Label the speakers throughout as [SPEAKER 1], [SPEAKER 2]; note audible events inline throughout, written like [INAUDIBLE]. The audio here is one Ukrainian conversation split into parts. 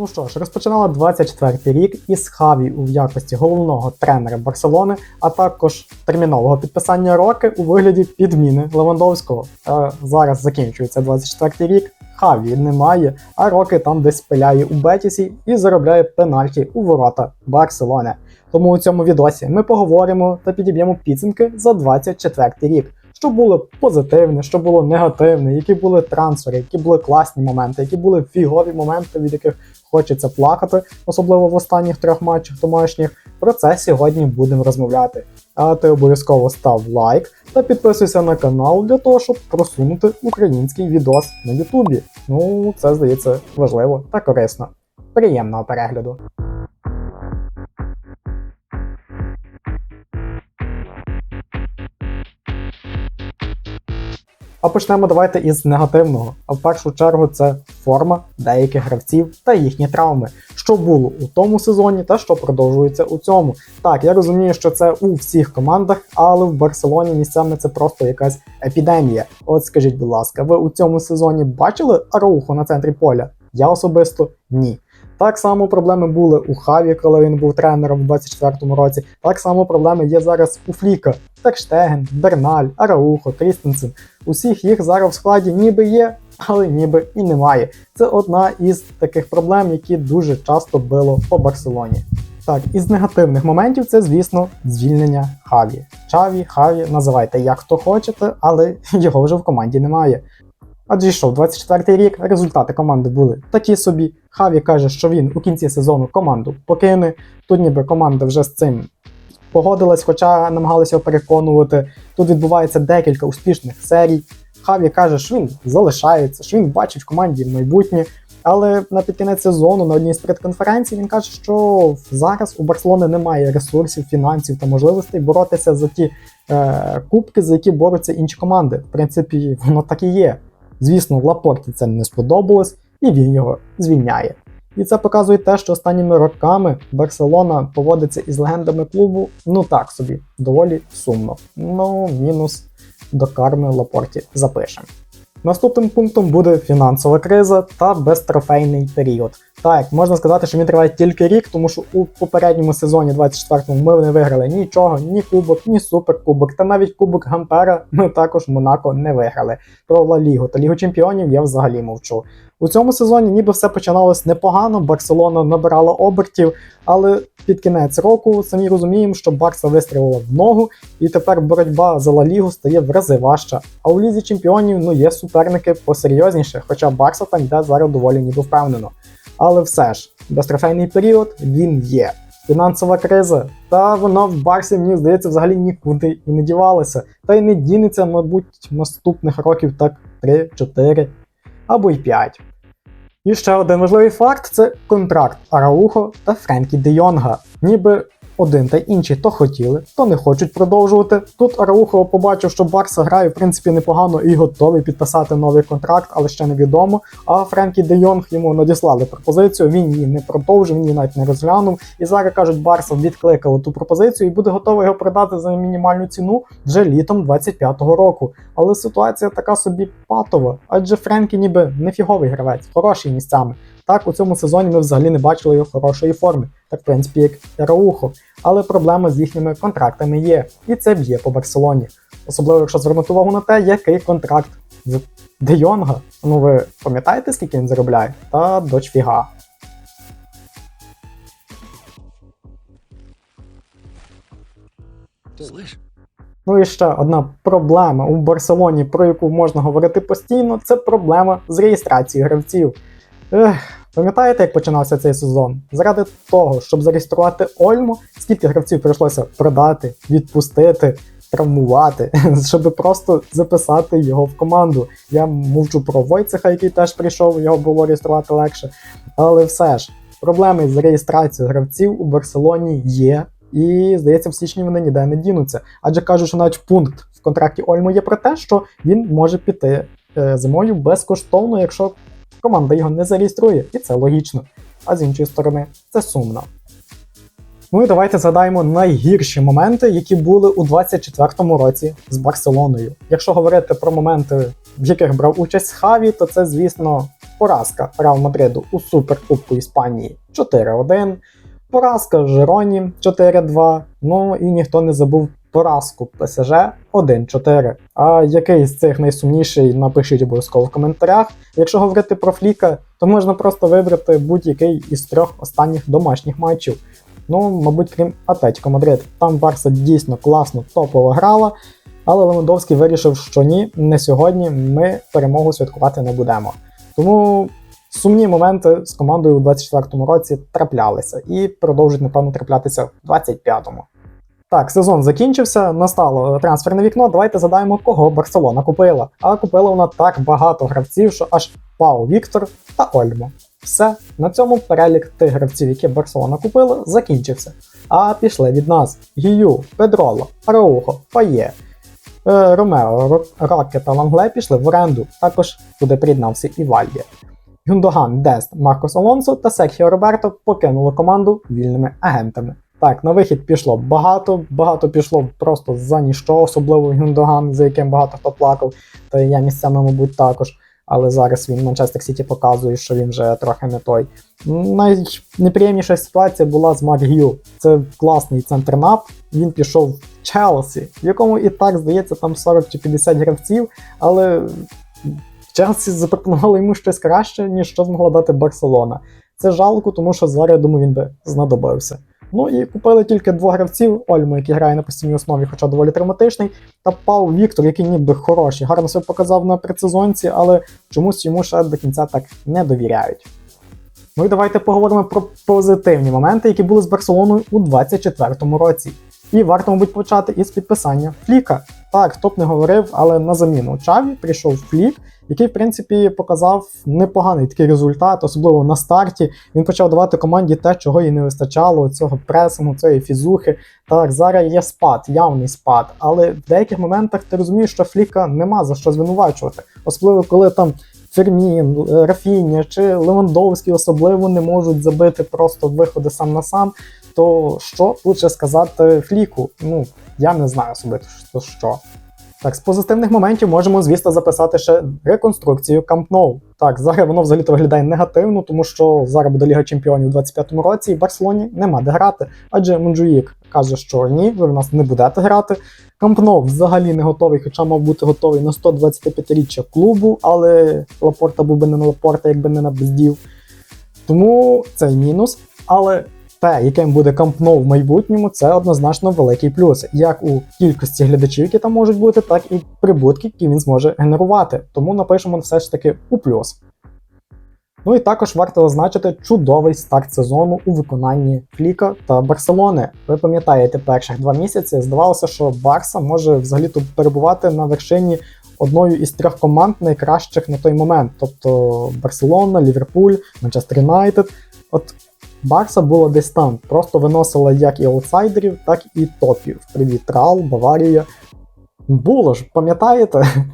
[SPEAKER 1] Ну що ж, розпочинала 24-й рік із Хаві у якості головного тренера Барселони, а також термінового підписання роки у вигляді підміни Левандовського. Е, зараз закінчується 24-й рік. Хаві немає, а роки там десь пиляє у Бетісі і заробляє пенальті у ворота Барселони. Тому у цьому відосі ми поговоримо та підіб'ємо підсумки за 24-й рік. Що було позитивне, що було негативне, які були трансфери, які були класні моменти, які були фігові моменти, від яких хочеться плакати, особливо в останніх трьох матчах домашніх. Про це сьогодні будемо розмовляти. А ти обов'язково став лайк та підписуйся на канал для того, щоб просунути український відос на Ютубі. Ну, це здається важливо та корисно. Приємного перегляду! А почнемо давайте із негативного. А в першу чергу це форма деяких гравців та їхні травми, що було у тому сезоні та що продовжується у цьому. Так, я розумію, що це у всіх командах, але в Барселоні місцями це просто якась епідемія. От скажіть, будь ласка, ви у цьому сезоні бачили Арауху на центрі поля? Я особисто ні. Так само проблеми були у Хаві, коли він був тренером у 24-му році. Так само проблеми є зараз у Фліка. Терштеген, Берналь, Араухо, Крістенсен. Усіх їх зараз в складі ніби є, але ніби і немає. Це одна із таких проблем, які дуже часто било по Барселоні. Так, із негативних моментів це, звісно, звільнення Хаві. Чаві, Хаві, називайте як хто хочете, але його вже в команді немає. Адже йшов 24-й рік, результати команди були такі собі. Хаві каже, що він у кінці сезону команду покине. Тут ніби команда вже з цим погодилась, хоча намагалися переконувати. Тут відбувається декілька успішних серій. Хаві каже, що він залишається, що він бачить в команді майбутнє. Але на підкінець сезону на одній з предконференцій він каже, що зараз у Барселони немає ресурсів, фінансів та можливостей боротися за ті е, кубки, за які борються інші команди. В принципі, воно так і є. Звісно, Лапорті це не сподобалось, і він його звільняє. І це показує те, що останніми роками Барселона поводиться із легендами клубу, ну так собі, доволі сумно. Ну, мінус до карми Лапорті запишемо. Наступним пунктом буде фінансова криза та безтрофейний період. Так, можна сказати, що він триває тільки рік, тому що у попередньому сезоні 24-му ми не виграли нічого, ні кубок, ні суперкубок, та навіть кубок Гампера ми також Монако не виграли. Про Ла Лігу та Лігу Чемпіонів я взагалі мовчу. У цьому сезоні ніби все починалось непогано, Барселона набирала обертів, але під кінець року самі розуміємо, що Барса вистрілила в ногу, і тепер боротьба за Ла Лігу стає в рази важча. А у Лізі Чемпіонів ну є суперники посерйозніше, хоча Барса там йде зараз доволі ніби впевнено. Але все ж, безтрофейний період він є. Фінансова криза, та вона в Барсі, мені здається, взагалі нікуди і не дівалася. Та й не дінеться, мабуть, наступних років так 3, 4 або й 5. І ще один важливий факт це контракт Араухо та Френкі Де Йонга. Ніби один та інший то хотіли, то не хочуть продовжувати. Тут Араухо побачив, що Барса грає в принципі непогано і готовий підписати новий контракт, але ще невідомо. А Френкі Де Йонг йому надіслали пропозицію. Він її не продовжив, він її навіть не розглянув. І зараз кажуть, Барса відкликали ту пропозицію і буде готовий його продати за мінімальну ціну вже літом 25-го року. Але ситуація така собі патова, адже Френкі ніби не фіговий гравець, хороший місцями. Так, у цьому сезоні ми взагалі не бачили його хорошої форми, так в принципі, як Раухо. Але проблема з їхніми контрактами є, і це б'є по Барселоні. Особливо, якщо звернути увагу на те, який контракт в Де Йонга. Ну ви пам'ятаєте, скільки він заробляє? Та доч фіга.
[SPEAKER 2] Слышь?
[SPEAKER 1] Ну і ще одна проблема у Барселоні, про яку можна говорити постійно, це проблема з реєстрацією гравців. Ех, пам'ятаєте, як починався цей сезон? Заради того, щоб зареєструвати Ольму, скільки гравців прийшлося продати, відпустити, травмувати, [LAUGHS] щоб просто записати його в команду. Я мовчу про Войцеха, який теж прийшов, його було реєструвати легше. Але все ж, проблеми з реєстрацією гравців у Барселоні є. І здається, в січні вони ніде не дінуться. Адже кажуть, що навіть пункт в контракті Ольмо є про те, що він може піти е, зимою безкоштовно, якщо команда його не зареєструє, і це логічно. А з іншої сторони, це сумно. Ну і давайте згадаємо найгірші моменти, які були у 24-му році з Барселоною. Якщо говорити про моменти, в яких брав участь Хаві, то це, звісно, поразка Реал Мадриду у Суперкубку Іспанії 4-1, поразка Жероні 4-2. Ну і ніхто не забув поразку ПСЖ 1-4. А який з цих найсумніший, напишіть обов'язково в коментарях. Якщо говорити про Фліка, то можна просто вибрати будь-який із трьох останніх домашніх матчів. Ну, мабуть, крім Атлетіко Мадрид. Там Барса дійсно класно топово грала, але Левандовський вирішив, що ні, не сьогодні ми перемогу святкувати не будемо. Тому сумні моменти з командою у 24-му році траплялися і продовжують, напевно, траплятися в 25-му. Так, сезон закінчився, настало трансферне вікно. Давайте задаємо, кого Барселона купила. А купила вона так багато гравців, що аж Пау Віктор та Ольмо. Все, на цьому перелік тих гравців, які Барселона купила, закінчився. А пішли від нас: Гію, Педроло, Араухо, Фає, е, Ромео, Ро- Роке та Лангле пішли в оренду. Також туди приєднався і Вальді. Гюндоган, Дест, Маркос Алонсо та Серхіо Роберто покинули команду вільними агентами. Так, на вихід пішло багато, багато пішло просто за ніщо, особливо Гюндоган, за яким багато хто плакав, та я місцями, мабуть, також. Але зараз він Манчестер Сіті показує, що він вже трохи не той. Найнеприємніша ситуація була з Марк Гью. Це класний центрнап. Він пішов в Челсі, в якому і так здається там 40 чи 50 гравців, але Челсі запропонували йому щось краще, ніж що змогла дати Барселона. Це жалко, тому що зараз, я думаю, він би знадобився. Ну і купили тільки двох гравців: Ольму, який грає на постійній основі, хоча доволі травматичний, та Пау Віктор, який ніби хороший, гарно себе показав на предсезонці, але чомусь йому ще до кінця так не довіряють. Ну і давайте поговоримо про позитивні моменти, які були з Барселоною у 24-му році. І варто, мабуть, почати із підписання Фліка. Так, хто б не говорив, але на заміну Чаві прийшов Флік, який, в принципі, показав непоганий такий результат, особливо на старті. Він почав давати команді те, чого їй не вистачало, цього пресингу, цієї фізухи. Так, зараз є спад, явний спад, але в деяких моментах ти розумієш, що Фліка нема за що звинувачувати, особливо коли там. Фермін, Рафіння чи Левандовський особливо не можуть забити просто виходи сам на сам. То що лучше сказати Фліку? Ну, я не знаю особисто що-. Так, з позитивних моментів можемо, звісно, записати ще реконструкцію Camp Nou. Так, зараз воно взагалі виглядає негативно, тому що зараз буде Ліга Чемпіонів у 25-му році, і в Барселоні нема де грати. Адже Монджуїк каже, що ні, ви в нас не будете грати. Camp Nou взагалі не готовий, хоча мав бути готовий на 125-річчя клубу, але Лапорта був би не на Лапорта, якби не на бездів. Тому це мінус. Але те, яким буде Camp в майбутньому, це однозначно великий плюс, як у кількості глядачів, які там можуть бути, так і прибутки, які він зможе генерувати. Тому напишемо все ж таки у плюс. Ну і також варто зазначити чудовий старт сезону у виконанні Фліка та Барселони. Ви пам'ятаєте, перших два місяці здавалося, що Барса може взагалі тут перебувати на вершині одною із трьох команд найкращих на той момент, тобто Барселона, Ліверпуль, Манчестер Юнайтед. От Барса була десь там, просто виносила як і аутсайдерів, так і топів. Привіт, Трал, Баварія. Було ж, пам'ятаєте? [LAUGHS]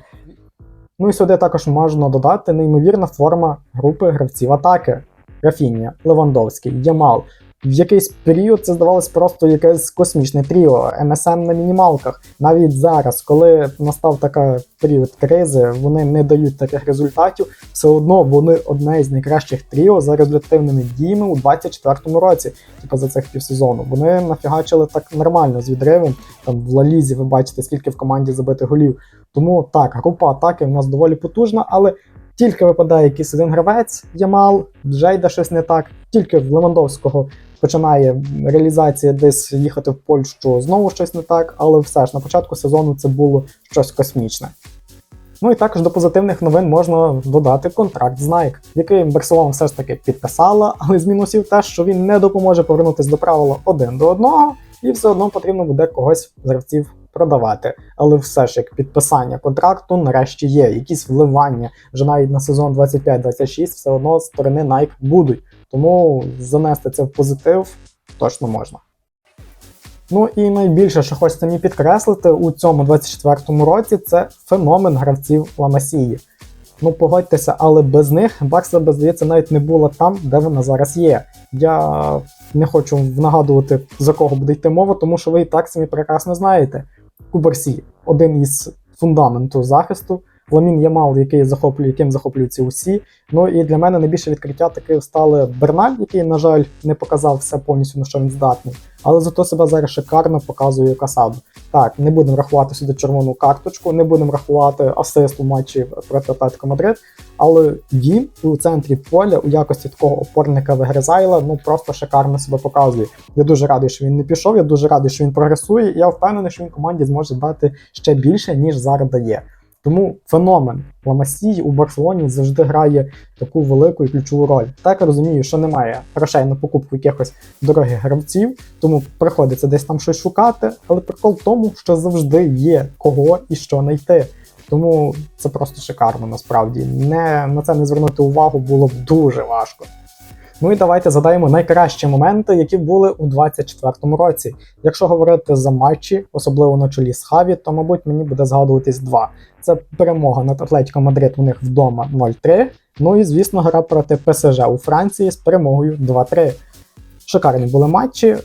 [SPEAKER 1] Ну і сюди також можна додати неймовірна форма групи гравців атаки: Рафіння, Левандовський, Ямал. В якийсь період це здавалось просто якесь космічне тріо, МСМ на мінімалках. Навіть зараз, коли настав така період кризи, вони не дають таких результатів. Все одно вони одне із найкращих тріо за результативними діями у 24-му році, типу за цих півсезону. Вони нафігачили так нормально з відривом. Там в Лалізі ви бачите, скільки в команді забитих голів. Тому так, група атаки в нас доволі потужна, але тільки випадає якийсь один гравець, Ямал, вже йде щось не так. Тільки в Левандовського починає реалізація десь їхати в Польщу, знову щось не так, але все ж на початку сезону це було щось космічне. Ну і також до позитивних новин можна додати контракт з Nike, який Барселона все ж таки підписала, але з мінусів те, що він не допоможе повернутися до правила один до одного, і все одно потрібно буде когось з гравців продавати. Але все ж як підписання контракту нарешті є. Якісь вливання вже навіть на сезон 25-26 все одно сторони Nike будуть. Тому занести це в позитив точно можна. Ну і найбільше, що хочеться мені підкреслити у цьому 24-му році, це феномен гравців Ламасії. Ну, погодьтеся, але без них Барса, здається, навіть не була там, де вона зараз є. Я не хочу нагадувати, за кого буде йти мова, тому що ви і так самі прекрасно знаєте. Кубарсі один із фундаменту захисту, Ламін Ямал, який захоплює, яким захоплюються усі. Ну і для мене найбільше відкриття таки стали Берналь, який, на жаль, не показав все повністю на що він здатний. Але зато себе зараз шикарно показує Касаду. Так, не будемо рахувати сюди червону карточку, не будемо рахувати асист у матчі проти Атлетико Мадрид. Але він у центрі поля у якості такого опорника Вегрезайла ну просто шикарно себе показує. Я дуже радий, що він не пішов. Я дуже радий, що він прогресує. І я впевнений, що він команді зможе дати ще більше, ніж зараз дає. Тому феномен Ламасії у Барселоні завжди грає таку велику і ключову роль. Так я розумію, що немає грошей на покупку якихось дорогих гравців, тому приходиться десь там щось шукати. Але прикол в тому, що завжди є кого і що знайти. Тому це просто шикарно насправді. Не на це не звернути увагу було б дуже важко. Ну і давайте згадаємо найкращі моменти, які були у 24-му році. Якщо говорити за матчі, особливо на чолі з Хаві, то мабуть мені буде згадуватись два. Це перемога над Атлетіко Мадрид у них вдома 0-3. Ну і звісно, гра проти ПСЖ у Франції з перемогою 2-3. Шикарні були матчі. Е,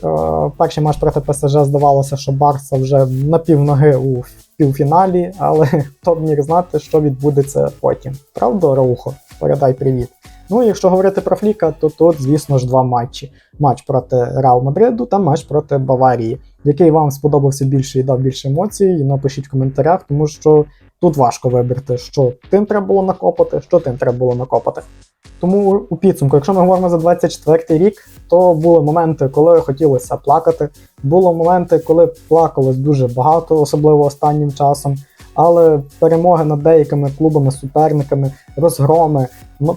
[SPEAKER 1] перший матч проти ПСЖ здавалося, що Барса вже на півноги у півфіналі, але [LAUGHS] хто б міг знати, що відбудеться потім. Правда, Раухо? Передай привіт. Ну якщо говорити про Фліка, то тут, звісно ж, два матчі: матч проти Реал Мадриду та матч проти Баварії. Який вам сподобався більше і дав більше емоцій, напишіть в коментарях, тому що тут важко вибрати, що тим треба було накопати, що тим треба було накопати. Тому у підсумку, якщо ми говоримо за 24 рік, то були моменти, коли хотілося плакати. Було моменти, коли плакалось дуже багато, особливо останнім часом. Але перемоги над деякими клубами, суперниками, розгроми,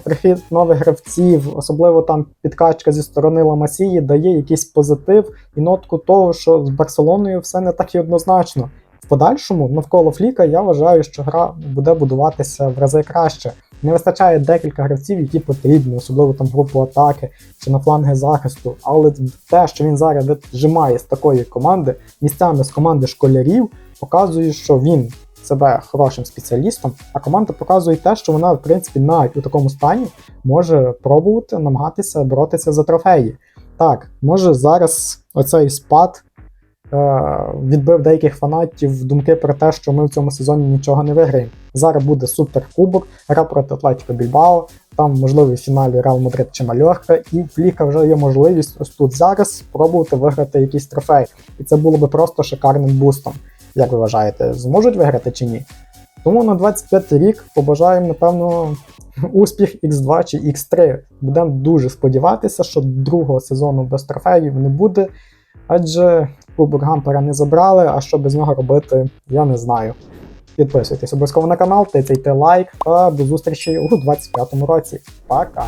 [SPEAKER 1] прихід нових гравців, особливо там підкачка зі сторони Ламасії, дає якийсь позитив і нотку того, що з Барселоною все не так і однозначно. В подальшому навколо Фліка я вважаю, що гра буде будуватися в рази краще. Не вистачає декілька гравців, які потрібні, особливо там групу атаки чи на фланги захисту. Але те, що він зараз віджимає з такої команди, місцями з команди школярів, показує, що він себе хорошим спеціалістом, а команда показує те, що вона, в принципі, навіть у такому стані може пробувати намагатися боротися за трофеї. Так, може зараз оцей спад е, відбив деяких фанатів думки про те, що ми в цьому сезоні нічого не виграємо. Зараз буде суперкубок, гра проти Атлетіко Більбао, там можливий фіналі Реал Мадрид чи Мальорка, і в Фліка вже є можливість ось тут зараз спробувати виграти якийсь трофей. І це було би просто шикарним бустом. Як ви вважаєте, зможуть виграти чи ні? Тому на 25 рік побажаємо, напевно, [LAUGHS] успіх X2 чи X3. Будемо дуже сподіватися, що другого сезону без трофеїв не буде, адже Кубок Гампера не забрали, а що без нього робити, я не знаю. Підписуйтесь обов'язково на канал, тицяйте лайк та до зустрічі у 25-му році. Пока!